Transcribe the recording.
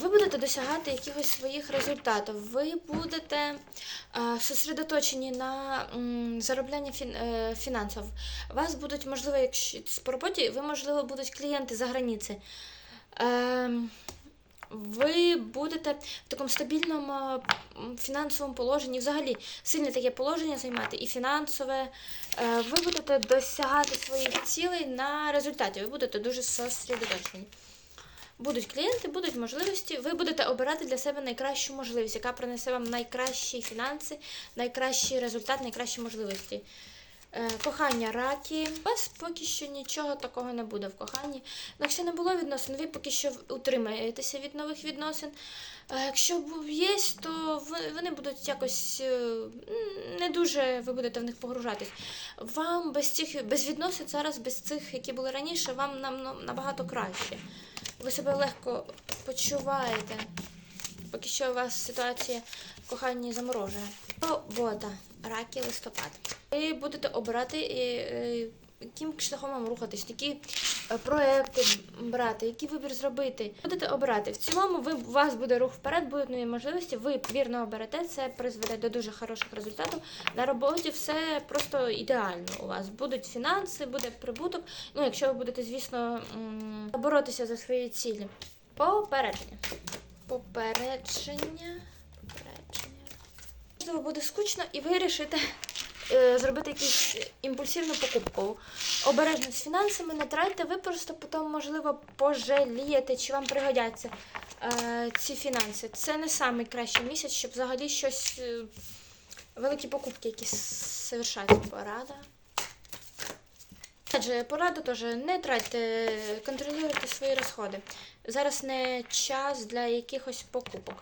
Ви будете досягати якихось своїх результатів. Ви будете е, сосредоточені на зароблянні е, фінансів. Вас будуть, можливо, якщо по роботі, ви, можливо, будуть клієнти за границі. Ем, ви будете в такому стабільному фінансовому положенні, взагалі сильне таке положення займати і фінансове. Е, Ви будете досягати своїх цілей на результаті. Ви будете дуже сосредоточені. Будуть клієнти, будуть можливості. Ви будете обирати для себе найкращу можливість, яка принесе вам найкращі фінанси, найкращий результат, найкращі можливості. Е, Кохання раки. Вас поки що нічого такого не буде в коханні. Якщо не було відносин, ви поки що утримаєтеся від нових відносин. А якщо є, то вони будуть якось е, не дуже ви будете в них погружатись. Вам без цих без відносин зараз, без цих, які були раніше, вам нам набагато краще. Ви себе легко почуваєте. Поки що у вас ситуація в коханні заморожує. Робота, раки, листопад. Ви будете обирати, е, е, яким шляхом вам рухатись, які е, проекти брати, який вибір зробити. Будете обирати. В цілому ви, у вас буде рух вперед, будуть нові можливості, ви вірно оберете, це призведе до дуже хороших результатів. На роботі все просто ідеально у вас. Будуть фінанси, буде прибуток. Ну, якщо ви будете, звісно, боротися за свої цілі. Попередження. Попередження. Попередження. Буде скучно, і ви вирішите е, зробити якусь імпульсивну покупку. Обережно з фінансами не тратьте, ви просто потім, можливо, пожалієте, чи вам пригодяться е, ці фінанси. Це не найкращий місяць, щоб взагалі щось. е, великі покупки якісь совершати. Порада. Адже порада теж не тратьте, контролюйте свої розходи. Зараз не час для якихось покупок.